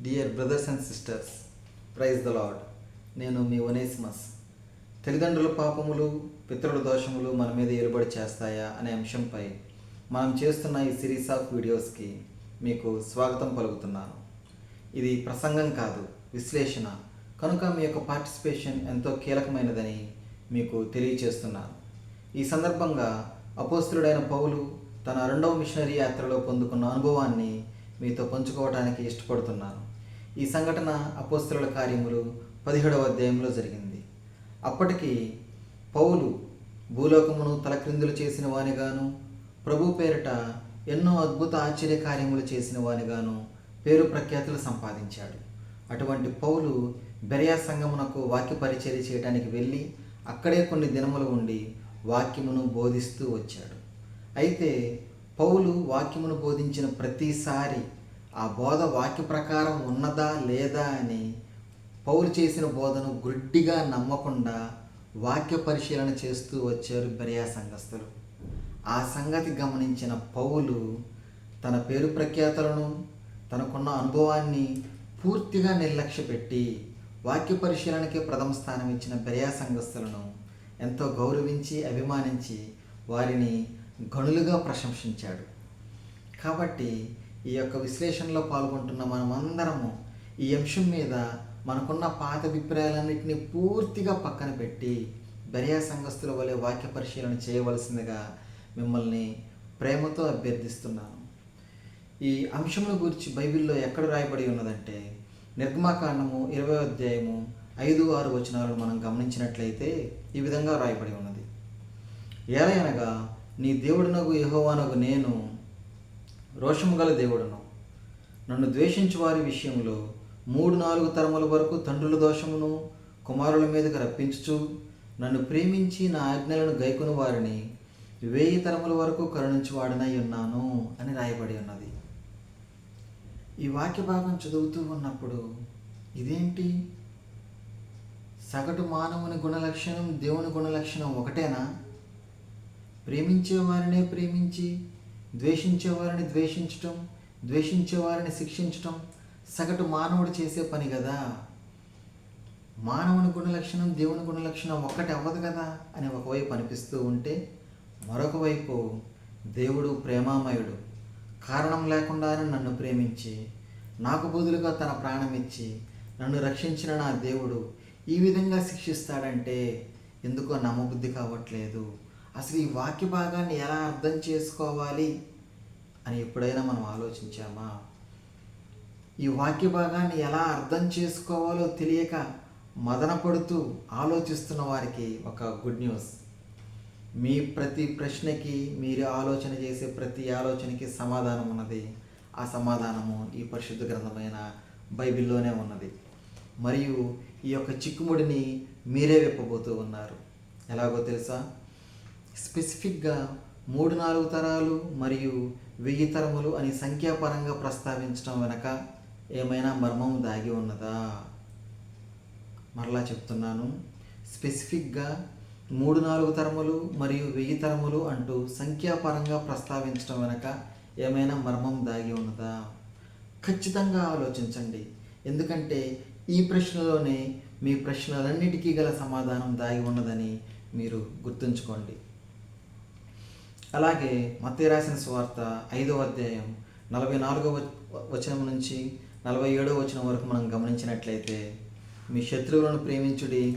Dear brothers and sisters praise the Lord నేను మీ Onesimus తల్లిదండ్రుల పాపములు పితరుల దోషములు మన మీద ఏలుబడి చేస్తాయా అనే అంశంపై మనం చేస్తున్న ఈ సిరీస్ ఆఫ్ వీడియోస్కి మీకు స్వాగతం పలుకుతున్నాను. ఇది ప్రసంగం కాదు విశ్లేషణ. కనుక మీ యొక్క పార్టిసిపేషన్ ఎంతో కీలకమైనదని మీకు తెలియచేస్తున్నాను. ఈ సందర్భంగా అపోస్తుడైన పౌలు తన రెండవ మిషనరీ యాత్రలో పొందుకున్న అనుభవాన్ని మీతో పంచుకోవడానికి ఇష్టపడుతున్నాను. ఈ సంఘటన అపోస్తుల కార్యములు పదిహేడవ అధ్యాయంలో జరిగింది. అప్పటికి పౌలు భూలోకమును తలక్రిందులు చేసిన వానిగాను ప్రభు పేరిట ఎన్నో అద్భుత ఆశ్చర్య కార్యములు చేసిన వానిగాను పేరు ప్రఖ్యాతులు సంపాదించాడు. అటువంటి పౌలు బెరియా సంఘమునకు వాక్య పరిచర్య చేయడానికి వెళ్ళి అక్కడే కొన్ని దినములు ఉండి వాక్యమును బోధిస్తూ వచ్చాడు. అయితే పౌలు వాక్యమును బోధించిన ప్రతిసారి ఆ బోధ వాక్య ప్రకారం ఉన్నదా లేదా అని పౌలు చేసిన బోధను గుడ్డిగా నమ్మకుండా వాక్య పరిశీలన చేస్తూ వచ్చారు బెరియా సంఘస్థులు. ఆ సంగతి గమనించిన పౌలు తన పేరు ప్రఖ్యాతలను తనకున్న అనుభవాన్ని పూర్తిగా నిర్లక్ష్య పెట్టి వాక్య పరిశీలనకే ప్రథమ స్థానం ఇచ్చిన బెరియా సంఘస్థులను ఎంతో గౌరవించి అభిమానించి వారిని గనులుగా ప్రశంసించాడు. కాబట్టి ఈ యొక్క విశ్లేషణలో పాల్గొంటున్న మనమందరము ఈ అంశం మీద మనకున్న పాత అభిప్రాయాలన్నింటినీ పూర్తిగా పక్కన పెట్టి బెరియా సంఘస్థుల వలె వాక్య పరిశీలన చేయవలసిందిగా మిమ్మల్ని ప్రేమతో అభ్యర్థిస్తున్నాను. ఈ అంశముల గురించి బైబిల్లో ఎక్కడ రాయబడి ఉన్నదంటే నిర్గమాకాండము ఇరవై అధ్యాయము ఐదు ఆరు వచనాలను మనం గమనించినట్లయితే ఈ విధంగా రాయబడి ఉన్నది. ఏలయనగా నీ దేవుడునకు యహోవానకు నేను రోషము గల దేవుడును. నన్ను ద్వేషించు వారి విషయంలో మూడు నాలుగు తరముల వరకు తండ్రుల దోషమును కుమారుల మీదకి రప్పించుచు నన్ను ప్రేమించి నా ఆజ్ఞలను గైకుని వారిని వేయి తరముల వరకు కరుణించువాడనై ఉన్నాను అని రాయబడి ఉన్నది. ఈ వాక్య భాగం చదువుతూ ఉన్నప్పుడు ఇదేంటి? సగటు మానవుని గుణలక్షణం దేవుని గుణలక్షణం ఒకటేనా? ప్రేమించే వారినే ప్రేమించి ద్వేషించే వారిని ద్వేషించటం ద్వేషించే వారిని శిక్షించటం సగటు మానవుడు చేసే పని కదా మానవుని గుణలక్షణం దేవుని గుణలక్షణం ఒక్కటి అవ్వదు కదా అని ఒకవైపు అనిపిస్తూ ఉంటే మరొక వైపు దేవుడు ప్రేమామయుడు. కారణం లేకుండానే నన్ను ప్రేమించి నాకు బదులుగా తన ప్రాణం ఇచ్చి నన్ను రక్షించిన నా దేవుడు ఈ విధంగా శిక్షిస్తాడంటే ఎందుకో నమ్మబుద్ధి కావట్లేదు. అసలు ఈ వాక్య భాగాన్ని ఎలా అర్థం చేసుకోవాలి అని ఎప్పుడైనా మనం ఆలోచించామా? ఈ వాక్య భాగాన్ని ఎలా అర్థం చేసుకోవాలో తెలియక మదనపడుతూ ఆలోచిస్తున్న వారికి ఒక గుడ్ న్యూస్. మీ ప్రతి ప్రశ్నకి మీరు ఆలోచన చేసే ప్రతి ఆలోచనకి సమాధానం ఉన్నది. ఆ సమాధానము ఈ పరిశుద్ధ గ్రంథమైన బైబిల్లోనే ఉన్నది. మరియు ఈ యొక్క చిక్కుముడిని మీరే విప్పబోతూ ఉన్నారు. ఎలాగో తెలుసా? స్పెసిఫిక్గా మూడు నాలుగు తరాలు మరియు వెయ్యి తరములు అని సంఖ్యాపరంగా ప్రస్తావించడం వెనక ఏమైనా మర్మం దాగి ఉన్నదా? మరలా చెప్తున్నాను. స్పెసిఫిక్గా మూడు నాలుగు తరములు మరియు వెయ్యి తరములు అంటూ సంఖ్యాపరంగా ప్రస్తావించడం వెనక ఏమైనా మర్మం దాగి ఉన్నదా? ఖచ్చితంగా ఆలోచించండి. ఎందుకంటే ఈ ప్రశ్నలోనే మీ ప్రశ్నలన్నిటికీ గల సమాధానం దాగి ఉన్నదని మీరు గుర్తుంచుకోండి. అలాగే మత్తి రాసిన స్వార్త ఐదో అధ్యాయం నలభై నాలుగో వచనం నుంచి నలభై ఏడో వచనం వరకు మనం గమనించినట్లయితే మీ శత్రువులను ప్రేమించుడి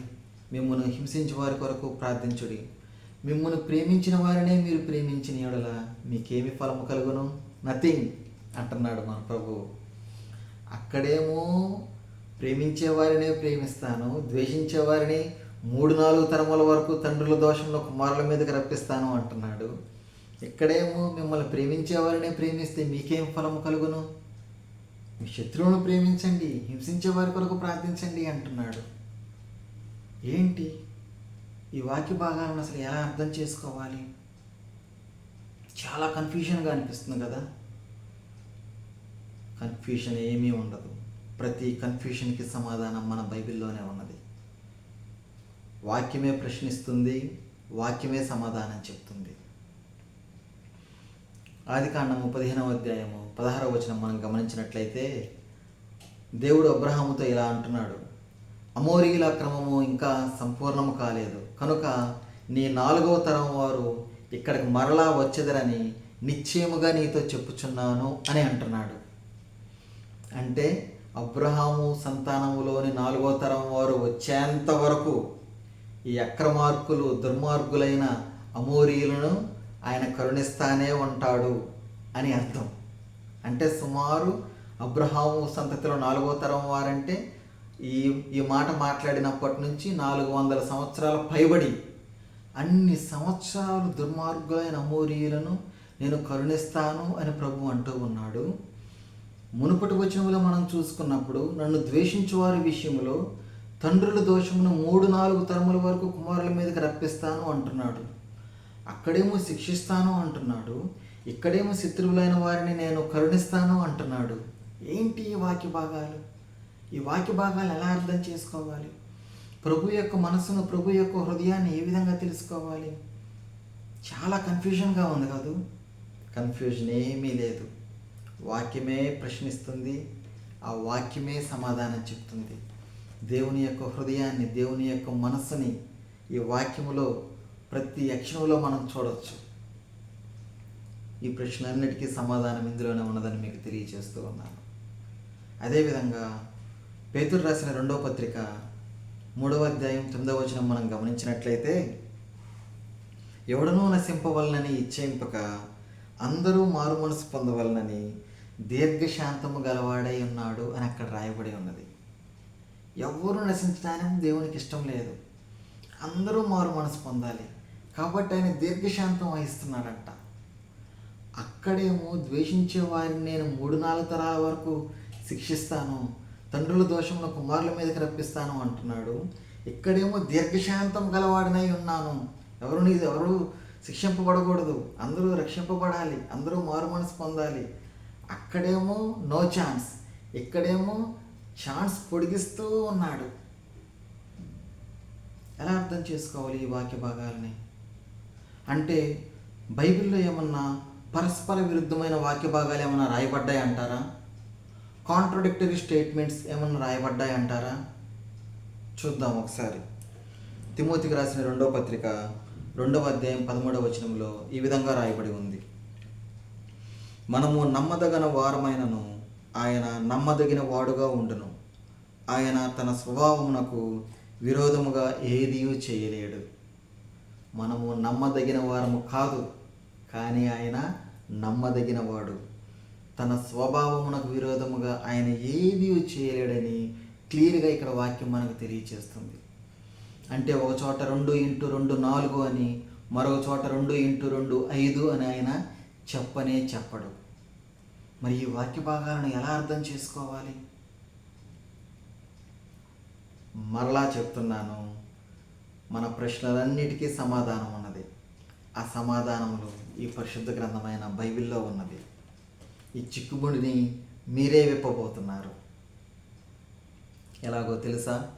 మిమ్మల్ని హింసించే వారి కొరకు ప్రార్థించుడి. మిమ్మల్ని ప్రేమించిన వారినే మీరు ప్రేమించిన ఎడల మీకేమి ఫలము కలుగును? నథింగ్ అంటున్నాడు మన ప్రభు. అక్కడేమో ప్రేమించే వారినే ప్రేమిస్తాను ద్వేషించే వారిని మూడు నాలుగు తరముల వరకు తండ్రుల దోషంలో కుమారుల మీదకి రప్పిస్తాను అంటున్నాడు. ఇక్కడేమో మిమ్మల్ని ప్రేమించే వారినే ప్రేమిస్తే మీకేం ఫలము కలుగును? మీ శత్రువును ప్రేమించండి హింసించే వారి కొరకు ప్రార్థించండి అంటున్నాడు. ఏంటి? ఈ వాక్య భాగాలను అసలు ఎలా అర్థం చేసుకోవాలి? చాలా కన్ఫ్యూషన్గా అనిపిస్తుంది కదా. కన్ఫ్యూషన్ ఏమీ ఉండదు. ప్రతి కన్ఫ్యూషన్కి సమాధానం మన బైబిల్లోనే ఉన్నది. వాక్యమే ప్రశ్నిస్తుంది వాక్యమే సమాధానం చెప్తుంది. ఆది కాండము పదిహేనవ అధ్యాయము పదహారవ వచనం మనం గమనించినట్లయితే దేవుడు అబ్రహాముతో ఇలా అంటున్నాడు అమోరీల క్రమము ఇంకా సంపూర్ణము కాలేదు. కనుక నీ నాలుగవ తరం వారు ఇక్కడికి మరలా వచ్చేదరని నిశ్చయముగా నీతో చెప్పుచున్నాను అని అంటున్నాడు. అంటే అబ్రహాము సంతానములోని నాలుగో తరం వారు వచ్చేంత వరకు ఈ అక్రమార్కులు దుర్మార్గులైన అమోరీయులను ఆయన కరుణిస్తానే ఉంటాడు అని అర్థం. అంటే సుమారు అబ్రహాము సంతతిలో నాలుగో తరం వారంటే ఈ ఈ మాట మాట్లాడినప్పటి నుంచి నాలుగు వందల సంవత్సరాల పైబడి అన్ని సంవత్సరాలు దుర్మార్గులైన అమోరీయులను నేను కరుణిస్తాను అని ప్రభు అంటూ ఉన్నాడు. మునుపటి వచనంలో మనం చూసుకున్నప్పుడు నన్ను ద్వేషించు వారి విషయంలో తండ్రుల దోషమును మూడు నాలుగు తరముల వరకు కుమారుల మీదకి రప్పిస్తాను అంటున్నాడు. అక్కడేమో శిక్షిస్తాను అంటున్నాడు. ఇక్కడేమో శత్రువులైన వారిని నేను కరుణిస్తాను అంటున్నాడు. ఏంటి ఈ వాక్య భాగాలు ఈ వాక్య భాగాలు ఎలా అర్థం చేసుకోవాలి? ప్రభు యొక్క మనసును ప్రభు యొక్క హృదయాన్ని ఏ విధంగా తెలుసుకోవాలి? చాలా కన్ఫ్యూజన్గా ఉంది కాదు? కన్ఫ్యూజన్ ఏమీ లేదు. వాక్యమే ప్రశ్నిస్తుంది. ఆ వాక్యమే సమాధానం చెప్తుంది. దేవుని యొక్క హృదయాన్ని దేవుని యొక్క మనస్సుని ఈ వాక్యములో ప్రతి యక్షణంలో మనం చూడవచ్చు ఈ ప్రశ్నలన్నిటికీ సమాధానం ఇందులోనే ఉన్నదని మీకు తెలియజేస్తూ ఉన్నాను. అదేవిధంగా పేతురు రాసిన రెండవ పత్రిక మూడవ అధ్యాయం తొమ్మిదవ వచనం మనం గమనించినట్లయితే ఎవడనూ నశింపవలనని ఇచ్చేంపక అందరూ మారు మనసు పొందవలనని దీర్ఘశాంతము గలవాడై ఉన్నాడు అని అక్కడ రాయబడి ఉన్నది. ఎవరు నశించడానికి దేవునికి ఇష్టం లేదు. అందరూ మారు మనసు పొందాలి. కాబట్టి ఆయన దీర్ఘశాంతం వహిస్తున్నాడంట. అక్కడేమో ద్వేషించే వారిని నేను మూడు నాలుగు తరాల వరకు శిక్షిస్తాను తండ్రుల దోషంలో కుమారుల మీదకి రప్పిస్తాను అంటున్నాడు. ఇక్కడేమో దీర్ఘశాంతం గలవాడినై ఉన్నాను. ఎవరు నీది ఎవరు శిక్షింపబడకూడదు. అందరూ రక్షింపబడాలి. అందరూ మారు మనసు పొందాలి. అక్కడేమో నో ఛాన్స్. ఇక్కడేమో ఛాన్స్ పొడిగిస్తూ ఉన్నాడు. ఎలా అర్థం చేసుకోవాలి ఈ వాక్య భాగాల్ని? అంటే బైబిల్లో ఏమన్నా పరస్పర విరుద్ధమైన వాక్య భాగాలు ఏమన్నా రాయబడ్డాయి అంటారా? కాంట్రడిక్టరీ స్టేట్మెంట్స్ ఏమన్నా రాయబడ్డాయి అంటారా? చూద్దాం ఒకసారి. తిమోతికి రాసిన రెండవ పత్రిక రెండవ అధ్యాయం పదమూడవ వచనంలో ఈ విధంగా రాయబడి ఉంది. మనము నమ్మదగిన వారమైనను ఆయన నమ్మదగిన వాడుగా ఉండును. ఆయన తన స్వభావమునకు విరోధముగా ఏదీ చేయలేడు. మనము నమ్మదగిన వారము కాదు కానీ ఆయన నమ్మదగిన వాడు తన స్వభావమునకు విరోధముగా ఆయన ఏది చేయలేడని క్లియర్గా ఇక్కడ వాక్యం మనకు తెలియచేస్తుంది. అంటే ఒక చోట రెండు ఇంటూ రెండు నాలుగు అని మరొక చోట రెండు ఇంటూ రెండు ఐదు అని ఆయన చెప్పనే చెప్పడు. మరి ఈ వాక్య భాగాలను ఎలా అర్థం చేసుకోవాలి? మరలా చెప్తున్నాను మన ప్రశ్నలన్నిటికీ సమాధానం ఉన్నది. ఆ సమాధానములు ఈ పరిశుద్ధ గ్రంథమైన బైబిల్లో ఉన్నది. ఈ చిక్కుముడిని మీరే విప్పబోతున్నారు. ఎలాగో తెలుసా?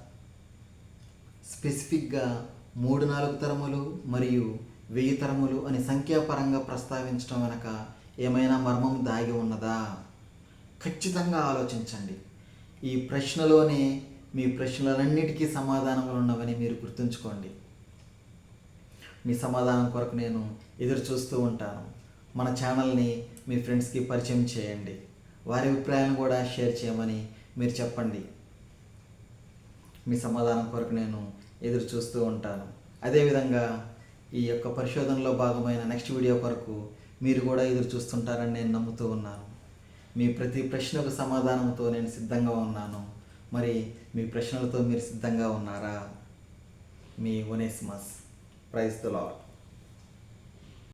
స్పెసిఫిక్గా మూడు నాలుగు తరములు మరియు వెయ్యి తరములు అని సంఖ్యాపరంగా ప్రస్తావించడం వెనక ఏమైనా మర్మం దాగి ఉన్నదా? ఖచ్చితంగా ఆలోచించండి. ఈ ప్రశ్నలోనే మీ ప్రశ్నలన్నిటికీ సమాధానములు ఉన్నవని మీరు గుర్తుంచుకోండి. మీ సమాధానం కొరకు నేను ఎదురు చూస్తూ ఉంటాను. మన ఛానల్ని మీ ఫ్రెండ్స్కి పరిచయం చేయండి. వారి అభిప్రాయాలను కూడా షేర్ చేయమని మీరు చెప్పండి. మీ సమాధానం కొరకు నేను ఎదురు చూస్తూ ఉంటాను. అదేవిధంగా ఈ యొక్క పరిశోధనలో భాగమైన నెక్స్ట్ వీడియో కొరకు మీరు కూడా ఎదురు చూస్తుంటారని నేను నమ్ముతూ ఉన్నాను. మీ ప్రతి ప్రశ్నకు సమాధానంతో నేను సిద్ధంగా ఉన్నాను. మరి మీ ప్రశ్నలతో మీరు సిద్ధంగా ఉన్నారా? మీ ఒనేస్మస్ ప్రైజ్ ద లాడ్